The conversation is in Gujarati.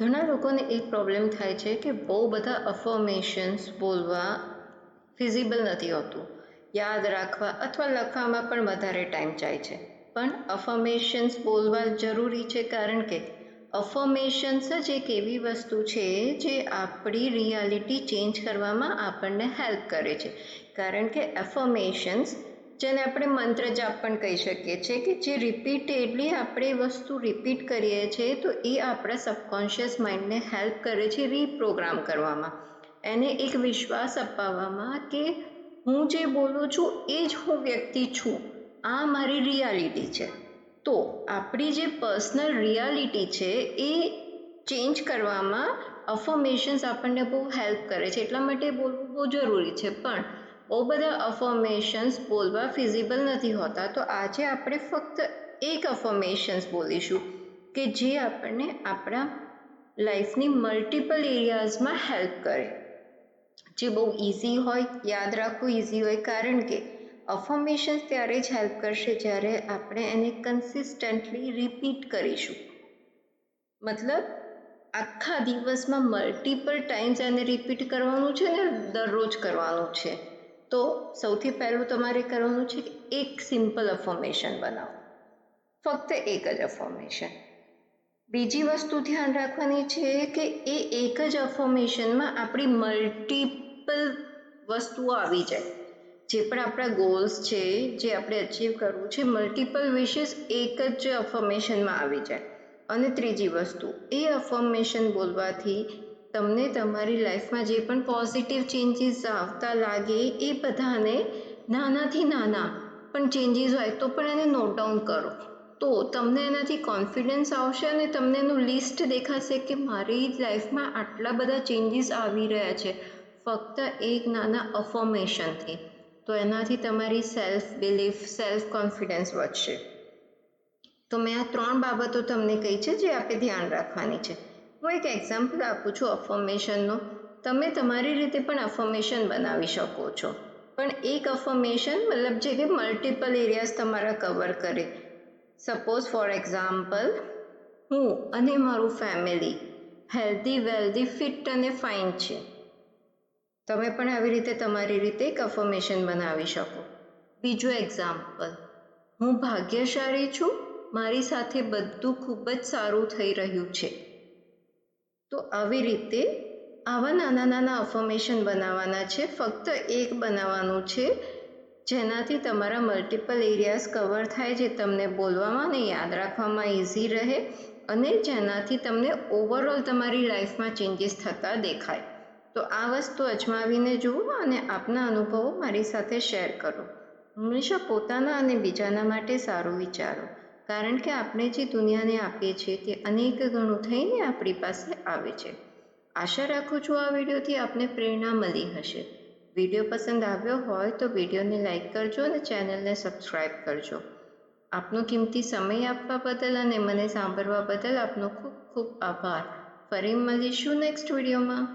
ઘણા લોકોને એક પ્રોબ્લેમ થાય છે કે બહુ બધા અફર્મેશન્સ બોલવા ફિઝિબલ નથી હોતું. યાદ રાખવા અથવા લખવામાં પણ વધારે ટાઈમ જાય છે. પણ અફર્મેશન્સ બોલવા જરૂરી છે કારણ કે અફર્મેશન્સ જ એક એવી વસ્તુ છે જે આપણી રિયાલિટી ચેન્જ કરવામાં આપણને હેલ્પ કરે છે. કારણ કે અફર્મેશન્સ જેને આપણે મંત્ર જાપ પણ કહી શકીએ છીએ કે જે રિપીટેડલી આપણે વસ્તુ રિપીટ કરીએ છીએ, તો એ આપણા સબકોન્શિયસ માઇન્ડને હેલ્પ કરે છે રીપ્રોગ્રામ કરવામાં. એને એક વિશ્વાસ અપાવવામાં કે હું જે બોલું છું, એ જ હું વ્યક્તિ છું. આ મારી રિયાલિટી છે. તો આપણી જે પર્સનલ રિયાલિટી છે, એ ચેન્જ કરવામાં અફર્મેશન્સ આપણને બહુ હેલ્પ કરે છે. એટલા માટે બોલવું બહુ જરૂરી છે. પણ બહુ બધા અફર્મેશન્સ બોલવા ફિઝિબલ નથી હોતા. તો આજે આપણે ફક્ત એક અફર્મેશન્સ બોલીશું કે જે આપણને આપણા લાઈફની મલ્ટિપલ એરિયાઝમાં હેલ્પ કરે. જે બહુ ઇઝી હોય, યાદ રાખવું ઇઝી હોય, કારણ કે અફર્મેશન્સ ત્યારે જ હેલ્પ કરશે જ્યારે આપણે એને કન્સિસ્ટન્ટલી રિપીટ કરીશું. મતલબ, આખા દિવસમાં મલ્ટિપલ ટાઈમ્સ એને રિપીટ કરવાનું છે ને દરરોજ કરવાનું છે. તો સૌથી પહેલું તમારે કરવાનું છે કે એક સિમ્પલ અફોર્મેશન બનાવો. ફક્ત એક જ અફોર્મેશન. બીજી વસ્તુ ધ્યાન રાખવાની છે કે એ એક જ અફોર્મેશનમાં આપણી મલ્ટિપલ વસ્તુઓ આવી જાય. જે પણ આપણા ગોલ્સ છે, જે આપણે અચીવ કરવું છે મલ્ટિપલ વિશેસ એક જ અફોર્મેશનમાં આવી જાય. અને ત્રીજી વસ્તુ, એ અફોર્મેશન બોલવાથી તમને તમારી લાઈફમાં જે પણ પોઝિટિવ ચેન્જીસ આવતા લાગે એ બધાને નાનાથી નાના પણ ચેન્જીસ હોય તો પણ એને નોટ ડાઉન કરો. તો તમને એનાથી કોન્ફિડન્સ આવશે અને તમને એનું લિસ્ટ દેખાશે કે મારી લાઈફમાં આટલા બધા ચેન્જીસ આવી રહ્યા છે. ફક્ત એક નાના અફોર્મેશનથી તો એનાથી તમારી સેલ્ફ બિલીફ સેલ્ફ કોન્ફિડન્સ વધશે. તો મેં આ ત્રણ બાબતો તમને કહી છે જે આપણે ધ્યાન રાખવાની છે. હું એક એક્ઝામ્પલ આપું છું અફર્મેશનનું તમે તમારી રીતે પણ અફર્મેશન બનાવી શકો છો. પણ એક અફર્મેશન મતલબ જે કે મલ્ટિપલ એરિયાઝ તમારા કવર કરે. સપોઝ ફોર એક્ઝામ્પલ હું અને મારું ફેમિલી હેલ્ધી વેલ્ધી ફિટ અને ફાઇન છે. તમે પણ આવી રીતે તમારી રીતે એક અફર્મેશન બનાવી શકો. બીજું એક્ઝામ્પલ હું ભાગ્યશાળી છું. મારી સાથે બધું ખૂબ જ સારું થઈ રહ્યું છે. તો આવી રીતે આવા નાના નાના અફર્મેશન બનાવવાના છે. ફક્ત એક બનાવવાનું છે. જેનાથી તમારા મલ્ટિપલ એરિયાઝ કવર થાય જે તમને બોલવામાં અને યાદ રાખવામાં ઇઝી રહે અને જેનાથી તમને ઓવરઓલ તમારી લાઈફમાં ચેન્જીસ થતા દેખાય. તો આ વસ્તુ અજમાવીને જુઓ અને આપના અનુભવો મારી સાથે શેર કરો. હંમેશા પોતાના અને બીજાના માટે સારું વિચારો. કારણ કે આપણે જે દુનિયાને આપીએ છીએ તે અનેક ગણું થઈને આપણી પાસે આવે છે. આશા રાખું છું આ વિડીયોથી આપને પ્રેરણા મળી હશે. વીડિયો પસંદ આવ્યો હોય તો વિડીયોને લાઇક કરજો અને ચેનલને સબસ્ક્રાઈબ કરજો. આપનો કિંમતી સમય આપવા બદલ અને મને સાંભળવા બદલ આપનો ખૂબ ખૂબ આભાર. ફરી મળીશું નેક્સ્ટ વિડીયોમાં.